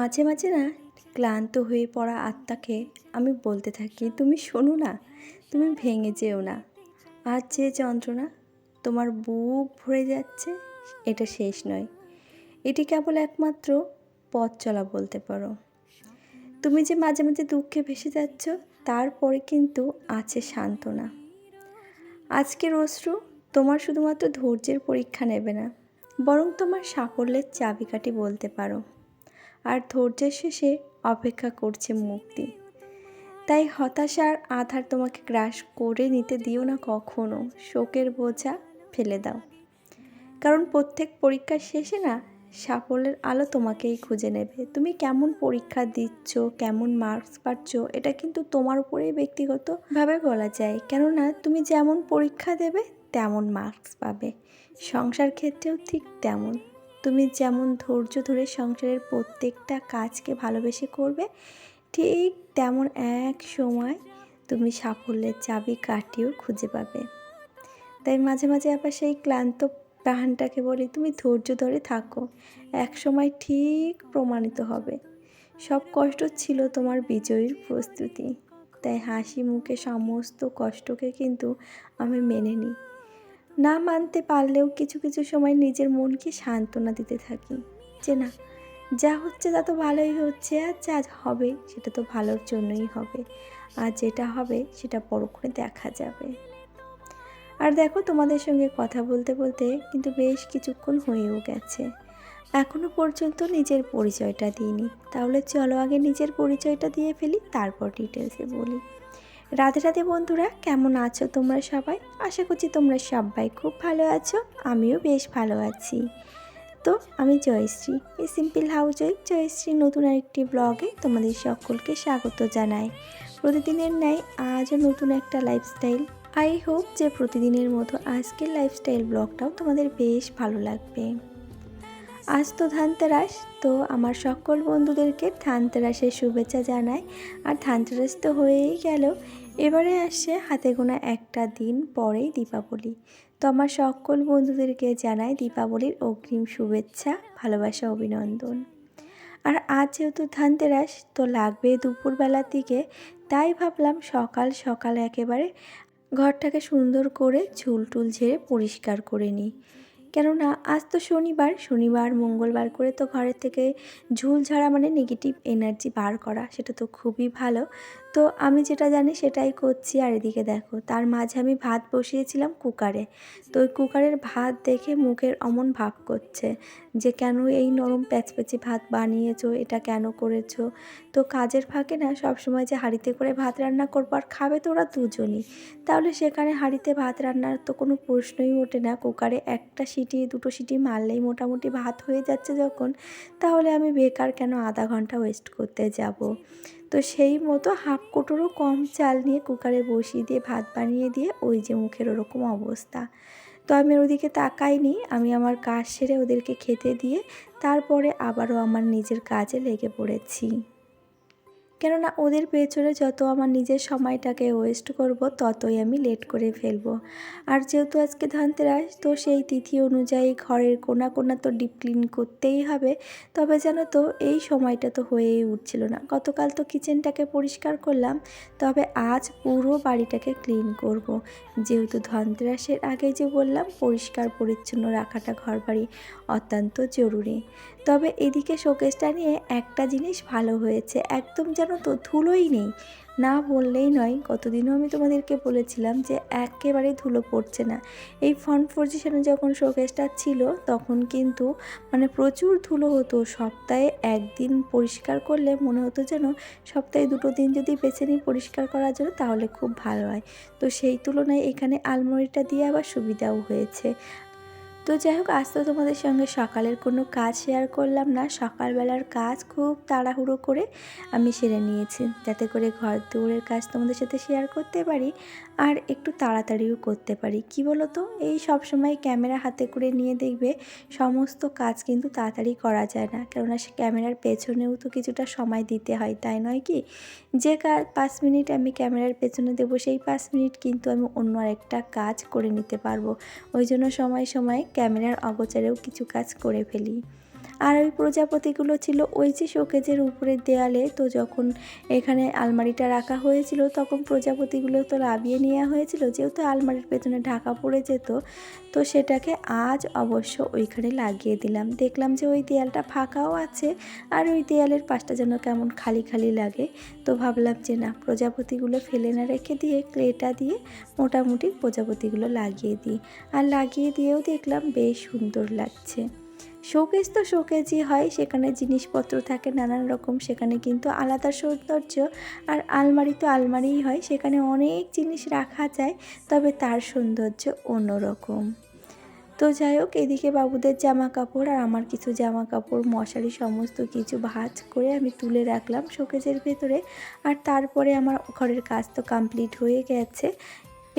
মাঝে মাঝে না ক্লান্ত হয়ে পড়া আত্মাকে আমি বলতে থাকি, তুমি শোনো না, তুমি ভেঙে যেও না। আর যে যন্ত্রণা তোমার বুক ভরে যাচ্ছে, এটা শেষ নয়। এটি কেবল একমাত্র পথ চলা বলতে পারো। তুমি যে মাঝে মাঝে দুঃখে ভেসে যাচ্ছ তারপরে কিন্তু আছে সান্ত্বনা। আজকের অশ্রু তোমার শুধুমাত্র ধৈর্যের পরীক্ষা নেবে না, বরং তোমার সাফল্যের চাবিকাঠি বলতে পারো। আর ধৈর্যের শেষে অপেক্ষা করছে মুক্তি। তাই হতাশার আধার তোমাকে গ্রাস করে নিতে দিও না কখনো। শোকের বোঝা ফেলে দাও। কারণ প্রত্যেক পরীক্ষার শেষে না, সাফল্যের আলো তোমাকেই খুঁজে নেবে। তুমি কেমন পরীক্ষা দিচ্ছ, কেমন মার্কস পাচ্ছ, এটা কিন্তু তোমার উপরেই ব্যক্তিগতভাবে বলা যায়। কেননা, তুমি যেমন পরীক্ষা দেবে, তেমন মার্কস পাবে। সংসার ক্ষেত্রেও ঠিক তেমন। তুমি যেমন ধৈর্য ধরে সংসারের প্রত্যেকটা কাজকে ভালোবেসে করবে, ঠিক তেমন এক সময় তুমি সাফল্যের চাবি কাটিয়েও খুঁজে পাবে। তাই মাঝে মাঝে আবার সেই ক্লান্ত প্রাণটাকে বলি, তুমি ধৈর্য ধরে থাকো, এক সময় ঠিক প্রমাণিত হবে। সব কষ্ট ছিল তোমার বিজয়ীর প্রস্তুতি। তাই হাসি মুখে সমস্ত কষ্টকে কিন্তু আমি মেনে নিই। না মানতে পারলেও কিছু কিছু সময় নিজের মনকে সান্ত্বনা দিতে থাকি যে না, যা হচ্ছে তা তো ভালোই হচ্ছে আর যা হবে সেটা তো ভালোর জন্যই হবে আর যেটা হবে সেটা পরক্ষণে দেখা যাবে। আর দেখো তোমাদের সঙ্গে কথা বলতে বলতে কিন্তু বেশ কিছুক্ষণ হয়েও গেছে। এখনও পর্যন্ত নিজের পরিচয়টা দিইনি। তাহলে চলো আগে নিজের পরিচয়টা দিয়ে ফেলি, তারপর ডিটেলসে বলি। রাধে রাধে বন্ধুরা, কেমন আছো তোমরা সবাই? আশা করছি তোমরা সবাই খুব ভালো আছো, আমিও বেশ ভালো আছি। তো আমি জয়শ্রী, এই সিম্পল হাউজে জয়শ্রী নতুন আরেকটি ব্লগে তোমাদের সকলকে স্বাগত জানাই। প্রতিদিনের ন্যায় আজও নতুন একটা লাইফস্টাইল আই হোপ যে প্রতিদিনের মতো আজকের লাইফস্টাইল ব্লগটাও তোমাদের বেশ ভালো লাগবে। আজ তো ধানতেরাস, তো আমার সকল বন্ধুদেরকে ধানতেরাসের শুভেচ্ছা জানাই। আর ধানতেরাস তো হয়েই গেল এবারে আসছে হাতে গোনা একটা দিন পরেই দীপাবলি। তো আমার সকল বন্ধুদেরকে জানাই দীপাবলির অগ্রিম শুভেচ্ছা, ভালোবাসা, অভিনন্দন। আর আজ যেহেতু ধানতেরাস, তো লাগবে দুপুরবেলার দিকে। তাই ভাবলাম সকাল সকাল একেবারে ঘরটাকে সুন্দর করে ঝুল টুল ঝেড়ে পরিষ্কার করে নিই। কেননা আজ তো শনিবার শনিবার, মঙ্গলবার করে তো ঘরের থেকে ঝুল ঝাড়া মানে নেগেটিভ এনার্জি বার করা, সেটা তো খুবই ভালো। তো আমি যেটা জানি সেটাই করছি। আর এদিকে দেখো, তার মাঝে আমি ভাত বসিয়েছিলাম কুকারে। তো ওই কুকারের ভাত দেখে মুখের অমন ভাব করছে যে, কেন এই নরম প্যাচপ্যাচি ভাত বানিয়েছো? এটা কেন করেছ? তো কাজের ফাঁকে না সবসময় যে হাঁড়িতে করে ভাত রান্না করব আর খাবে তো ওরা দুজনই। তাহলে সেখানে হাঁড়িতে ভাত রান্নার তো কোনো প্রশ্নই ওঠে না। কুকারে একটা সিটি, দুটো সিটি মারলেই মোটামুটি ভাত হয়ে যাচ্ছে যখন। তাহলে আমি বেকার কেন আধা ঘণ্টা ওয়েস্ট করতে যাব? তো সেই মতো হাফ কোটোরও কম চাল নিয়ে কুকারে বসিয়ে দিয়ে, ভাত বানিয়ে দিয়ে ওই যে মুখের ওরকম অবস্থা। তো আমি ওদিকে তাকাইনি, আমি আমার কাজ সেরে ওদেরকে খেতে দিয়ে তারপরে আবারও আমার নিজের কাজে লেগে পড়েছি। কেননা ওদের পেছনে যত আমার নিজের সময়টাকে ওয়েস্ট করব, ততই আমি লেট করে ফেলব। আর যেহেতু আজকে ধানতেরাস, তো সেই তিথি অনুযায়ী ঘরের কোনা কোনা তো ডিপ ক্লিন করতেই হবে। তবে যেন তো, এই সময়টা তো হয়েই উঠছিল না। গতকাল তো কিচেনটাকে পরিষ্কার করলাম, তবে আজ পুরো বাড়িটাকে ক্লিন করব। যেহেতু ধনতেরাসের আগে যে বললাম পরিষ্কার পরিচ্ছন্ন রাখাটা ঘর বাড়ি অত্যন্ত জরুরি। তবে এদিকে শোকেসটা নিয়ে একটা জিনিস ভালো হয়েছে, একদম যেন তো ধুলোই নেই। না বললেই নয় কতদিনও আমি তোমাদেরকে বলেছিলাম যে একেবারে ধুলো পড়ছে না। এই ফ্রন্ট পজিশনে যখন শোকেসটা ছিল, তখন কিন্তু মানে প্রচুর ধুলো হতো। সপ্তাহে একদিন পরিষ্কার করলে মনে হতো যেন সপ্তাহে দুটো দিন যদি বেছে নিই পরিষ্কার করার জন্য তাহলে খুব ভালো হয়। তো সেই তুলনায় এখানে আলমারিটা দিয়ে আবার সুবিধাও হয়েছে। তো যাই হোক, আজ তো তোমাদের সঙ্গে সকালের কোনো কাজ শেয়ার করলাম না। সকালবেলার কাজ খুব তাড়াহুড়ো করে আমি সেরে নিয়েছি, যাতে করে ঘর দৌড়ের কাজ তোমাদের সাথে শেয়ার করতে পারি আর একটু তাড়াতাড়িও করতে পারি। কি বলো তো এই সব সময় ক্যামেরা হাতে করে নিয়ে দেখবে সমস্ত কাজ কিন্তু তাড়াতাড়ি করা যায় না। কেননা সে ক্যামেরার পেছনেও তো কিছুটা সময় দিতে হয়, তাই নয় কি? যে কাজ পাঁচ মিনিট আমি ক্যামেরার পেছনে দেবো, সেই পাঁচ মিনিট কিন্তু আমি অন্য আরেকটা কাজ করে নিতে পারব। ওই জন্য সময় সময় ক্যামেরার অগোচারেও কিছু কাজ করে ফেলি। আর ওই প্রজাপতিগুলো ছিল ওই যে শোকেজের উপরের দেয়ালে। তো যখন এখানে আলমারিটা রাখা হয়েছিল, তখন প্রজাপতিগুলো তো লাভিয়ে নেওয়া হয়েছিল, যেহেতু আলমারির পেছনে ঢাকা পড়ে যেত, তো সেটাকে আজ অবশ্য ওইখানে লাগিয়ে দিলাম। দেখলাম যে ওই দেয়ালটা ফাঁকাও আছে, আর ওই দেয়ালের পাশটা যেন কেমন খালি খালি লাগে। তো ভাবলাম যে না, প্রজাপতিগুলো ফেলে না রেখে দিয়ে ক্লেটা দিয়ে মোটামুটি প্রজাপতিগুলো লাগিয়ে দিই। আর লাগিয়ে দিয়েও দেখলাম বেশ সুন্দর লাগছে। শোকেজ তো শোকেজই হয়, সেখানে জিনিসপত্র থাকে নানান রকম, সেখানে কিন্তু আলাদা সৌন্দর্য আর আলমারি তো আলমারিই হয়, সেখানে অনেক জিনিস রাখা যায়, তবে তার সৌন্দর্য অন্যরকম। তো যাই হোক, এদিকে বাবুদের জামা কাপড় আর আমার কিছু জামা কাপড় মশারি সমস্ত কিছু ভাজ করে আমি তুলে রাখলাম শোকেজের ভেতরে। আর তারপরে আমার ঘরের কাজ তো কমপ্লিট হয়ে গেছে।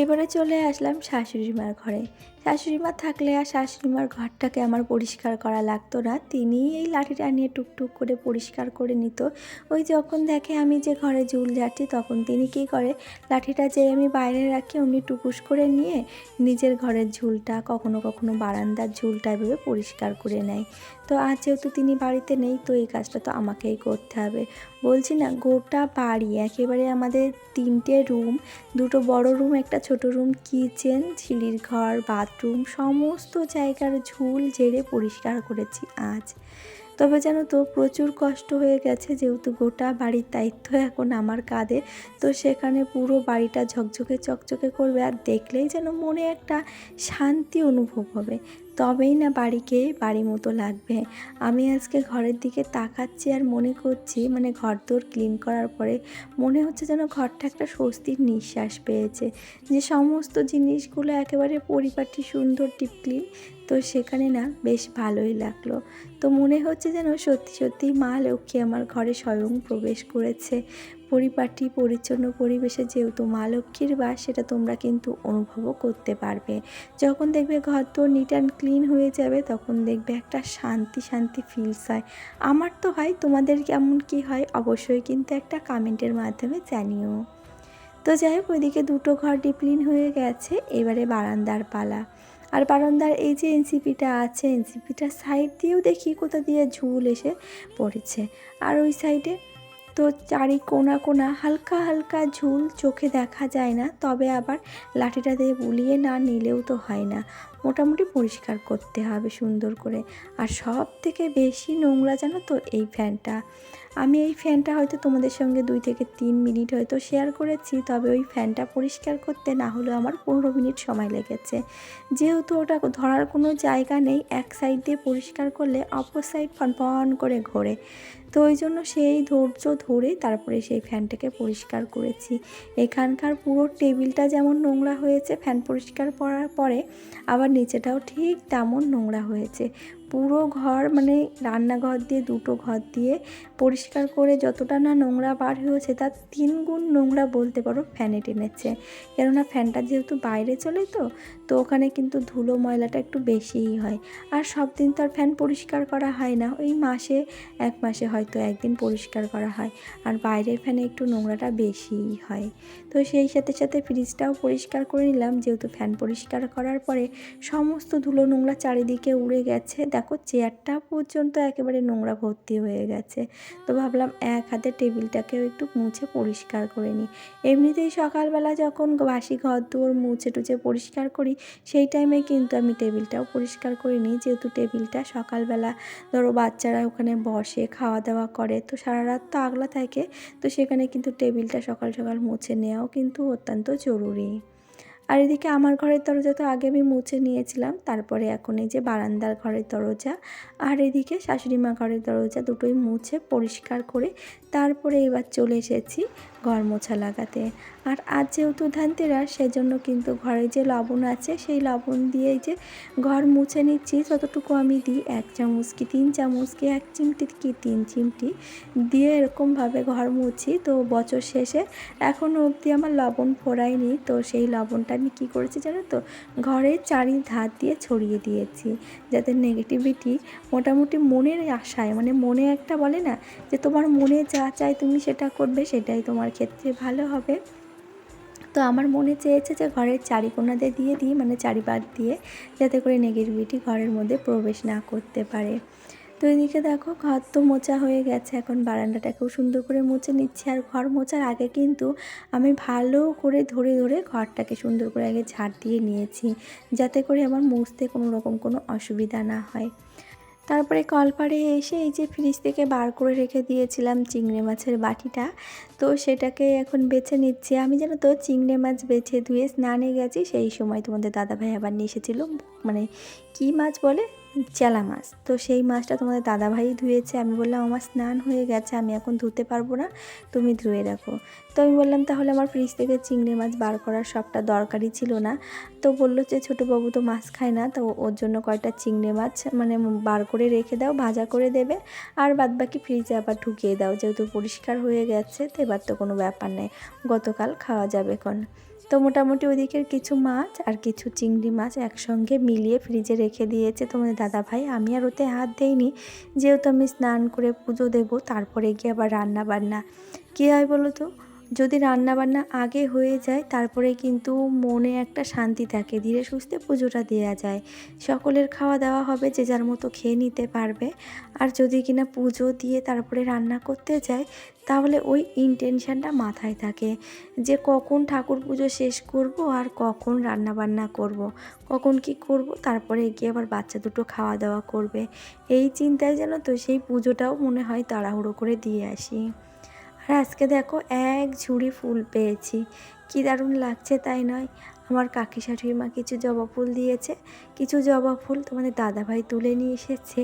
এবারে চলে আসলাম শাশুড়ি মার ঘরে। শাশুড়ি মা থাকলে আর শাশুড়ি মার ঘরটাকে আমার পরিষ্কার করা লাগতো না। তিনি এই লাঠিটা নিয়ে টুকটুক করে পরিষ্কার করে নিত। ওই যখন দেখে আমি যে ঘরে ঝুল যাচ্ছি তখন তিনি কী করে, লাঠিটা যে আমি বাইরে রাখি, অমনি টুকুস করে নিয়ে নিজের ঘরের ঝুলটা, কখনো কখনো বারান্দার ঝুলটা এভাবে পরিষ্কার করে নেয়। তো আজ যেহেতু তিনি বাড়িতে নেই, তো এই কাজটা তো আমাকেই করতে হবে। বলছি না, গোটা বাড়ি, একেবারে আমাদের তিনটে রুম দুটো বড় রুম একটা ছোট রুম কিচেন সিঁড়ির ঘর বাথরুম সমস্ত জায়গার ঝুল ঝেড়ে পরিষ্কার করেছি আজ। তবে জানো তো, প্রচুর কষ্ট হয়ে গেছে, যেহেতু গোটা বাড়ির দায়িত্ব এখন আমার কাঁধে, তো সেখানে পুরো বাড়িটা ঝকঝকে চকচকে করবে, আর দেখলেই যেন মনে একটা শান্তি অনুভব হবে। তবেই না বাড়িকে বাড়ি মতো লাগবে। আমি আজকে ঘরের দিকে তাকাচ্ছি আর মনে করছি মানে ঘর দোর ক্লিন করার পরে মনে হচ্ছে যেন ঘরটা একটা স্বস্তির নিঃশ্বাস পেয়েছে। যে সমস্ত জিনিসগুলো একেবারে পরিপাটি, সুন্দর টিপ ক্লিন তো সেখানে না বেশ ভালোই লাগল। তো মনে হচ্ছে যেন সত্যি সত্যি মা লক্ষ্মী আমার ঘরে স্বয়ং প্রবেশ করেছে। পরিপাটি পরিচ্ছন্ন পরিবেশে যেহেতু মা লক্ষ্মীর বাস, সেটা তোমরা কিন্তু অনুভবও করতে পারবে। যখন দেখবে ঘর তো নিট অ্যান্ড ক্লিন হয়ে যাবে, তখন দেখবে একটা শান্তি শান্তি ফিলস হয়। আমার তো হয়, তোমাদের কেমন কি হয়, অবশ্যই কিন্তু একটা কমেন্টের মাধ্যমে জানিও। তো যাই হোক, ওইদিকে দুটো ঘর ডিপ্লিন হয়ে গেছে, এবারে বারান্দার পালা। আর বারান্দার এই যে এনসিপিটা আছে, এনসিপিটার সাইড দিয়েও দেখি কোথা দিয়ে ঝুল এসে পড়েছে। আর ওই সাইডে তো চারি কোনা কোনা হালকা হালকা ঝুল চোখে দেখা যায় না, তবে আবার লাঠিটা দিয়ে বুলিয়ে না নিলেও তো হয় না। মোটামুটি পরিষ্কার করতে হবে সুন্দর করে। আর সব থেকে বেশি নোংরা জানো তো এই ফ্যানটা। আমি এই ফ্যানটা হয়তো তোমাদের সঙ্গে দুই থেকে তিন মিনিট হয়তো শেয়ার করেছি, তবে ওই ফ্যানটা পরিষ্কার করতে না হলেও আমার পনেরো মিনিট সময় লেগেছে। যেহেতু ওটা ধরার কোনো জায়গা নেই, এক সাইড দিয়ে পরিষ্কার করলে অপর সাইড ফন করে ঘোরে। তো ওই জন্য সেই ধৈর্য ধরে তারপরে সেই ফ্যানটাকে পরিষ্কার করেছি। এখানকার পুরো টেবিলটা যেমন নোংরা হয়েছে, ফ্যান পরিষ্কার করার পরে আবার নিচেটাও ঠিক তেমন নোংরা হয়েছে। পুরো ঘর মানে রান্নাঘর দিয়ে দুটো ঘর দিয়ে পরিষ্কার করে যতটা না নোংরা বার হয়েছে, তার তিন গুণ নোংরা বলতে পারো ফ্যানে টেনেছে। কেননা ফ্যানটা যেহেতু বাইরে চলে তো তো ওখানে কিন্তু ধুলো ময়লাটা একটু বেশিই হয়। আর সব দিন তো আর ফ্যান পরিষ্কার করা হয় না, ওই মাসে, এক মাসে হয়তো একদিন পরিষ্কার করা হয়। আর বাইরের ফ্যানে একটু নোংরাটা বেশিই হয়। তো সেই সাথে সাথে ফ্রিজটাও পরিষ্কার করে নিলাম, যেহেতু ফ্যান পরিষ্কার করার পরে সমস্ত ধুলো নোংরা চারিদিকে উড়ে গেছে। দেখো চেয়ারটা পর্যন্ত একেবারে নোংরা ভর্তি হয়ে গেছে। তো ভাবলাম এক হাতে টেবিলটাকেও একটু মুছে পরিষ্কার করে নিই। এমনিতেই সকালবেলা যখন বাসি ঘর দৌড় মুছে টুছে পরিষ্কার করি, সেই টাইমে কিন্তু আমি টেবিলটাও পরিষ্কার করে নিই। যেহেতু টেবিলটা সকালবেলা ধরো বাচ্চারা ওখানে বসে খাওয়া দাওয়া করে, তো সারা রাত তো আগলা থাকে, তো সেখানে কিন্তু টেবিলটা সকাল সকাল মুছে নেওয়াও কিন্তু অত্যন্ত জরুরি। আর এদিকে আমার ঘরের দরজা তো আগে আমি মুছে নিয়েছিলাম, তারপরে এখন এই যে বারান্দার ঘরের দরজা আর এদিকে শাশুড়ি মা ঘরের দরজা দুটোই মুছে পরিষ্কার করে তারপরে এবার চলে এসেছি। ঘর মোছা লাগাতে। আর আজ যেহেতু ধানতেরাস, সেজন্য কিন্তু ঘরে যে লবণ আছে, সেই লবণ দিয়ে যে ঘর মুছে নিচ্ছি। যতটুকু আমি দিই, এক চামচ কি তিন চামচ কি এক চিমটি কি তিন চিমটি দিয়ে এরকমভাবে ঘর মুছি। তো বছর শেষে এখনও অবধি আমার লবণ ফোরায়নি তো সেই লবণটা আমি কী করেছি জানো তো ঘরের চারি ধার দিয়ে ছড়িয়ে দিয়েছি। যাতে নেগেটিভিটি মোটামুটি মনের আশায় মানে মনে একটা বলে না যে তোমার মনে যা চায় তুমি সেটা করবে, সেটাই তোমার ক্ষেত্রে ভালো হবে। তো আমার মনে চেয়েছে যে ঘরের চারিকোনাতে দিয়ে দিই মানে চারিপাত দিয়ে, যাতে করে নেগেটিভিটি ঘরের মধ্যে প্রবেশ না করতে পারে। তো এদিকে দেখো, ঘর তো মোচা হয়ে গেছে, এখন বারান্দাটাকেও সুন্দর করে মুছে নিচ্ছে। আর ঘর মোচার আগে কিন্তু আমি ভালো করে ধরে ধরে ঘরটাকে সুন্দর করে আগে ঝাড় দিয়ে নিয়েছি, যাতে করে আমার মুছতে কোনো রকম কোনো অসুবিধা না হয়। তারপরে কলপাড়ে এসে এই যে ফ্রিজ থেকে বার করে রেখে দিয়েছিলাম চিংড়ি মাছের বাটিটা, তো সেটাকে এখন বেছে নিচ্ছি। আমি যেন তো চিংড়ি মাছ বেছে ধুয়ে স্নানে গেছি, সেই সময় তোমাদের দাদাভাই আবার নিয়ে এসেছিল মানে কি মাছ বলে? চেলা মাছ। তো সেই মাছটা তোমাদের দাদাভাই ধুয়েছে। আমি বললাম, আমার স্নান হয়ে গেছে, আমি এখন ধুতে পারব না, তুমি ধুয়ে রাখো। তো আমি বললাম, তাহলে আমার ফ্রিজ থেকে চিংড়ি মাছ বার করার সবটা দরকারই ছিল না। তো বলল যে ছোটো বাবু তো মাছ খায় না, তো ওর জন্য কয়টা চিংড়ি মাছ মানে বার করে রেখে দাও, ভাজা করে দেবে। আর বাদ বাকি ফ্রিজে আবার ঢুকিয়ে দাও, যেহেতু পরিষ্কার হয়ে গেছে, তো এবার তো কোনো ব্যাপার নেই, গতকাল খাওয়া যাবে কোন তো মোটামুটি ওদিকের কিছু মাছ আর কিছু চিংড়ি মাছ একসঙ্গে মিলিয়ে ফ্রিজে রেখে দিয়েছে তোমাদের দাদা ভাই আমি আর ওতে হাত দেইনি। যেহেতু আমি স্নান করে পুজো দেব, তারপরে গিয়ে আবার রান্না বান্না কী হয় বলো তো? যদি রান্না বান্না আগে হয়ে যায়, তারপরে কিন্তু মনে একটা শান্তি থাকে। ধীরে সুস্থে পুজোটা দেওয়া যায়। সকলের খাওয়া দাওয়া হবে, যে যার মতো খেয়ে নিতে পারবে। আর যদি কিনা পুজো দিয়ে তারপরে রান্না করতে যায়, তাহলে ওই ইনটেনশানটা মাথায় থাকে। যে কখন ঠাকুর পুজো শেষ করব আর কখন রান্না বান্না করব। কখন কি করব, তারপরে গিয়ে আবার বাচ্চা দুটো খাওয়া দাওয়া করবে। এই চিন্তায় যেন তো সেই পুজোটাও মনে হয় তাড়াহুড়ো করে দিয়ে আসি। আর আজকে দেখো এক ঝুড়ি ফুল পেয়েছি। কি দারুণ লাগছে তাই নয়? আমার কাকি শাশুড়ি মা কিছু জবা ফুল দিয়েছে, কিছু জবা ফুল তোমাদের দাদাভাই তুলে নিয়ে এসেছে,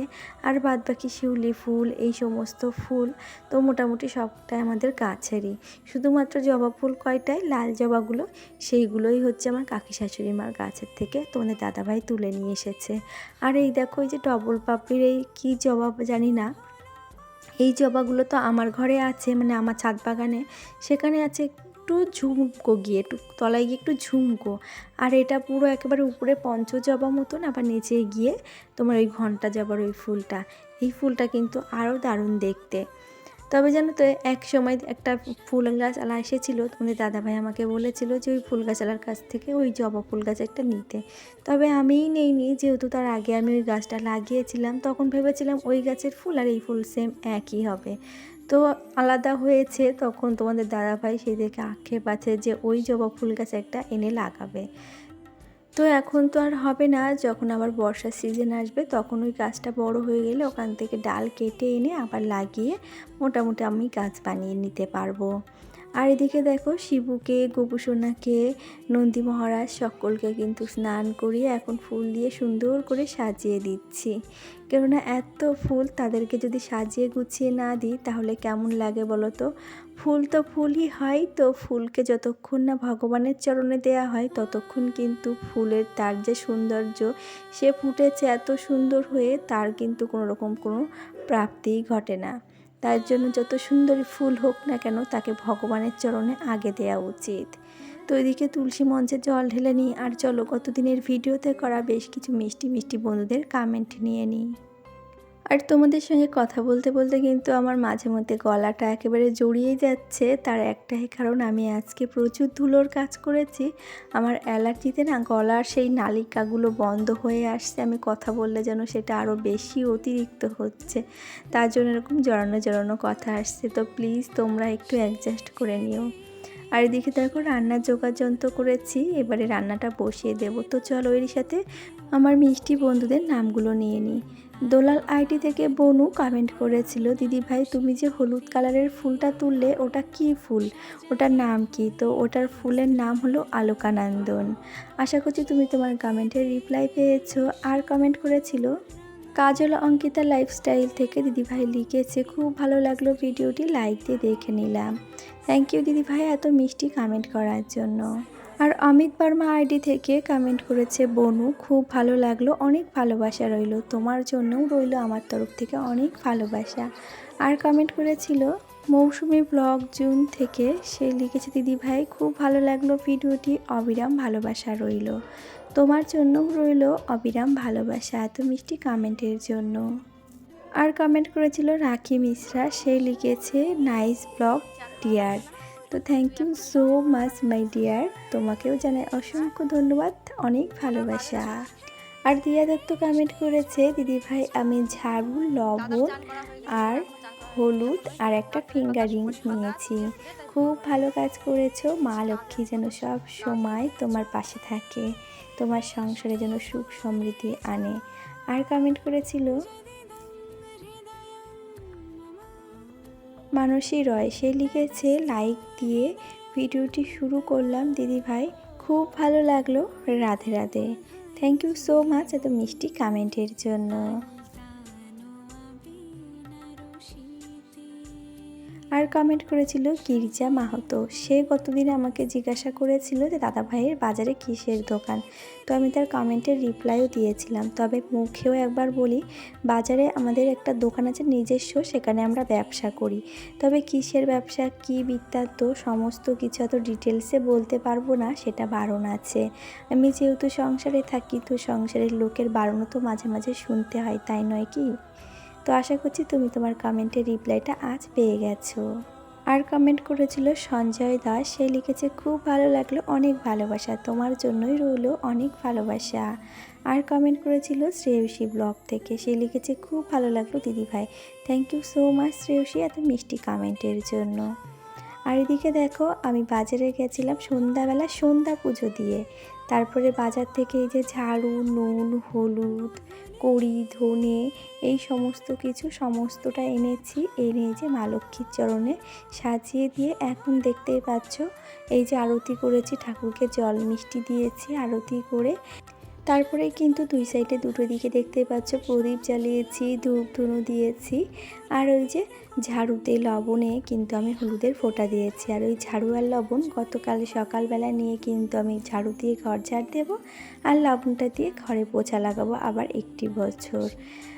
আর বাদ বাকি শিউলি ফুল, এই সমস্ত ফুল তো মোটামুটি সবটাই আমাদের গাছেরই। শুধুমাত্র জবা ফুল কয়টায়? লাল জবাগুলো, সেইগুলোই হচ্ছে আমার কাকি শাশুড়ি মার গাছের থেকে তোমাদের দাদাভাই তুলে নিয়ে এসেছে। আর এই দেখো এই যে ডবল পাপড়ির এই কী জবা জানি না জবাগুলো তো আমার ঘরে আছে মানে আমার ছাদ বাগানে। সেখানে আছে একটু ঝুমকো গিয়ে, একটু তলায় গিয়ে একটু ঝুমকো। আর এটা পুরো একেবারে উপরে পঞ্চ জবা মতন, আবার নিচে গিয়ে তোমার ওই ঘণ্টা জবার ওই ফুলটা। এই ফুলটা কিন্তু আরও দারুণ দেখতে। তবে জানো তো, এক সময় একটা ফুল গাছ আলা এসেছিল তোমাদের দাদাভাই আমাকে বলেছিল যে ওই ফুল গাছালার কাছ থেকে ওই জবা ফুল গাছ একটা নিতে। তবে আমিই নেইনি, যেহেতু তার আগে আমি ওই গাছটা লাগিয়েছিলাম, তখন ভেবেছিলাম ওই গাছের ফুল আর এই ফুল সেম একই হবে। তো আলাদা হয়েছে, তখন তোমাদের দাদাভাই সেই দেখে আক্ষেপ আছে যে ওই জবা ফুল গাছ একটা এনে লাগাবে। তো এখন তো আর হবে না, যখন আবার বর্ষার সিজন আসবে তখন ওই গাছটা বড় হয়ে গেলে ওখান থেকে ডাল কেটে এনে আবার লাগিয়ে মোটামুটি আমি গাছ বানিয়ে নিতে পারব। আর এদিকে দেখো শিবুকে, গোপুসোনাকে, নন্দী মহারাজ সকলকে কিন্তু স্নান করিয়ে এখন ফুল দিয়ে সুন্দর করে সাজিয়ে দিচ্ছি। কেননা এত ফুল তাদেরকে যদি সাজিয়ে গুছিয়ে না দিই তাহলে কেমন লাগে বলো তো? ফুল তো ফুলই হয়, তো ফুলকে যতক্ষণ না ভগবানের চরণে দেয়া হয় ততক্ষণ কিন্তু ফুলের তার যে সৌন্দর্য সে ফুটেছে এত সুন্দর হয়ে তার কিন্তু কোনো রকম কোনো প্রাপ্তিই ঘটে না। তার জন্য যত সুন্দরী ফুল হোক না কেন তাকে ভগবানের চরণে আগে দেওয়া উচিত। তো এদিকে তুলসী মঞ্চে জল ঢেলে নিই। আর চলো কতদিনের ভিডিওতে করা বেশ কিছু মিষ্টি মিষ্টি বন্ধুদের কামেন্ট নিয়ে নিই। আর তোমাদের সঙ্গে কথা বলতে বলতে কিন্তু আমার মাঝে মধ্যে গলাটা একেবারে জড়িয়ে যাচ্ছে। তার একটাই কারণ, আমি আজকে প্রচুর ধুলোর কাজ করেছি। আমার অ্যালার্জিতে না গলার সেই নালিকাগুলো বন্ধ হয়ে আসছে। আমি কথা বললে যেন সেটা আরও বেশি অতিরিক্ত হচ্ছে। তার জন্য এরকম জড়ানো জড়ানো কথা আসছে। তো প্লিজ তোমরা একটু অ্যাডজাস্ট করে নিও। আর এদিকে দেখো রান্নার যোগাযন্ত্র করেছি। এবারে রান্নাটা বসিয়ে দেবো। তো চলো এর সাথে আমার মিষ্টি বন্ধুদের নামগুলো নিয়ে নিই। দোলাল আইডি থেকে বনু কমেন্ট করেছিল, দিদি ভাই, তুমি যে হলুদ কালারের ফুলটা তুললে, ওটা কি ফুল? ওটার নাম কি? তো ওটার ফুলের নাম হলো আলোকানন্দন আশা করছি তুমি তোমার কমেন্টের রিপ্লাই পেয়েছ। আর কমেন্ট করেছিল, কাজল অঙ্কিতা লাইফস্টাইল থেকে দিদিভাই লিখেছে, খুব ভালো লাগল ভিডিওটি লাইক দিয়ে দেখে নিলাম। থ্যাংক ইউ দিদিভাই এত মিষ্টি কমেন্ট করার জন্য। আর অমিত বর্মা আইডি থেকে কমেন্ট করেছে, বনু, খুব ভালো লাগল, অনেক ভালোবাসা রইল। তোমার জন্যও রইল আমার তরফ থেকে অনেক ভালোবাসা। আর কমেন্ট করেছিল, মৌসুমি ব্লগ জুন থেকে সে লিখেছে, দিদি ভাই, খুব ভালো লাগল ভিডিওটি, অবিরাম ভালোবাসা রইল। তোমার জন্যও রইল অবিরাম ভালোবাসা, এত মিষ্টি কমেন্টের জন্য। আর কমেন্ট করেছিল, রাখি মিশ্রা, সে লিখেছে, নাইস ব্লগ ডিয়ার তো thank you so much my dear তোমাকেও জানাই অসংখ্য ধন্যবাদ, অনেক ভালোবাসা। আর দিয়া দত্ত কমেন্ট করেছে দিদিভাই আমি ঝাড়ু, লবণ আর হলুদ আর একটা ফিঙ্গার রিংস নিয়েছি। খুব ভালো কাজ করেছ, মা লক্ষ্মী যেন সব সময় তোমার পাশে থাকে, তোমার সংসারে যেন সুখ সমৃদ্ধি আনে। আর কমেন্ট করেছিল মানসী রয়। সে লিখেছে, লাইক দিয়ে ভিডিওটি শুরু করলাম। দিদি ভাই, খুব ভালো লাগল Radhe Radhe. Thank you so much এত মিষ্টি কমেন্টের জন্য। আর কমেন্ট করেছিল, গির্জা মাহাতো, সে গতদিন আমাকে জিজ্ঞাসা করেছিল যে দাদা ভাইয়ের বাজারে কিসের দোকান। তো আমি তার কমেন্টের রিপ্লাইও দিয়েছিলাম। তবে মুখেও একবার বলি, বাজারে আমাদের একটা দোকান আছে নিজস্ব, সেখানে আমরা ব্যবসা করি। তবে কিসের ব্যবসা, কী বৃত্তান্ত, সমস্ত কিছু এত ডিটেলসে বলতে পারব না, সেটা বারণ আছে। আমি যেহেতু সংসারে থাকি, তো সংসারের লোকের বারণও তো মাঝে মাঝে শুনতে হয়, তাই নয় কি? তো আশা করছি তুমি তোমার কমেন্টের রিপ্লাইটা আজ পেয়ে গেছো। আর কমেন্ট করেছিল সঞ্জয় দাস, সে লিখেছে, খুব ভালো লাগল, অনেক ভালোবাসা, তোমার জন্যই রইল অনেক ভালোবাসা। আর কমেন্ট করেছিল শ্রেয়সী ব্লগ থেকে, সে লিখেছে, খুব ভালো লাগল দিদিভাই thank you so much Shreyasi এত মিষ্টি কমেন্টের জন্য। আর এদিকে দেখো, আমি বাজারে গেছিলাম সন্ধ্যাবেলা সন্ধ্যা পুজো দিয়ে তারপরে বাজার থেকে এই যে ঝাড়ু, নুন, হলুদ, কড়ি, ধনে, এই সমস্ত কিছু সমস্তটা এনেছি। এনে যে মা লক্ষ্মীর চরণে সাজিয়ে দিয়ে এখন দেখতেই পাচ্ছ, এই যে আরতি করেছি, ঠাকুরকে জল মিষ্টি দিয়েছি, আরতি করে তারপরে কিন্তু দুই সাইডে দুটো দিকে দেখতে পাচ্ছ, প্রদীপ জ্বালিয়েছি ধূপ ধুনো দিয়েছি। আর ওই যে ঝাড়ুতে লবণে কিন্তু আমি হলুদের ফোঁটা দিয়েছি। আর ওই ঝাড়ু আর লবণ গতকাল সকালবেলা নিয়ে কিন্তু আমি ঝাড়ু দিয়ে ঘর ঝাড় দেবো আর লবণটা দিয়ে ঘরে পোছা লাগাবো আবার একটি বছর।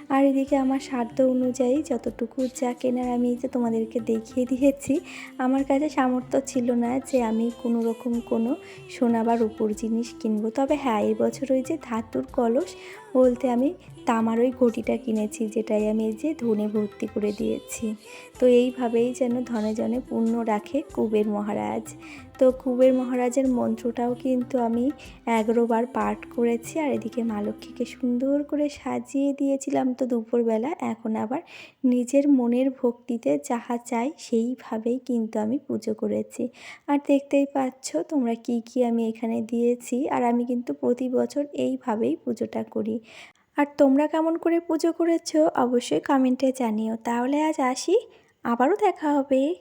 আর এদিকে আমার সাধ্য অনুযায়ী যতটুকু যা কেনার আমি যে তোমাদেরকে দেখিয়ে দিয়েছি, আমার কাছে সামর্থ্য ছিল না যে আমি কোনো রকম কোনো সোনা বা রূপোর জিনিস কিনবো। তবে হ্যাঁ এবছর বছর ওই যে ধাতুর কলস বলতে আমি তামার ওই ঘটিটা কিনেছি, যেটাই আমি এই যে ধনে ভর্তি করে দিয়েছি। তো এইভাবেই যেন ধনে জনে পূর্ণ রাখে কুবের মহারাজ। তো কুবের মহারাজের মন্ত্রটাও কিন্তু আমি এগারোবার পাঠ করেছি, আর এদিকে মা লক্ষ্মীকে সুন্দর করে সাজিয়ে দিয়েছিলাম তো দুপুরবেলা। এখন আবার নিজের মনের ভক্তিতে যাহা চাই সেইভাবেই কিন্তু আমি পুজো করেছি। আর দেখতেই পাচ্ছ তোমরা কি কি আমি এখানে দিয়েছি, আর আমি কিন্তু প্রতি বছর এইভাবেই পুজোটা করি। আর তোমরা কেমন করে পুজো করেছ অবশ্যই কমেন্টে জানিও। তাহলে আজ আসি, আবারও দেখা হবে।